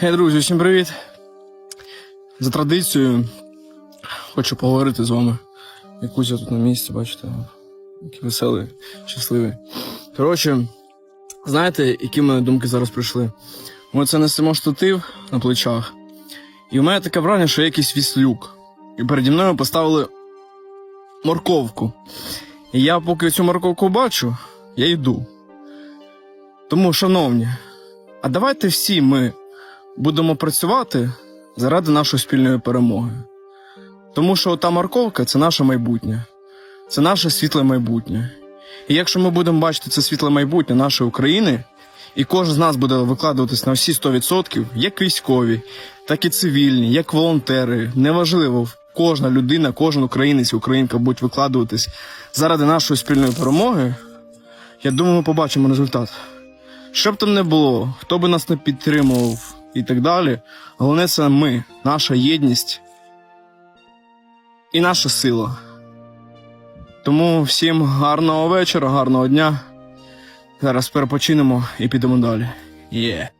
Гей, друзі, всім привіт! За традицією хочу поговорити з вами. Якусь я тут на місці, бачите, який веселий, щасливий. Коротше, знаєте, які в мене думки зараз прийшли? Ми це несемо штатив на плечах, і в мене таке враження, що я якийсь віслюк. І переді мною поставили морковку. І я поки цю морковку бачу, я йду. Тому, шановні, а давайте всі ми будемо працювати заради нашої спільної перемоги. Тому що та морковка це наше майбутнє, це наше світле майбутнє. І якщо ми будемо бачити це світле майбутнє нашої України, і кожен з нас буде викладуватись на всі 100%, як військові, так і цивільні, як волонтери, неважливо, кожна людина, кожен українець українка будуть викладуватись заради нашої спільної перемоги, я думаю, ми побачимо результат. Що б там не було, хто би нас не підтримував і так далі. Головне це ми, наша єдність і наша сила. Тому всім гарного вечора, гарного дня. Зараз перепочинемо і підемо далі. Є.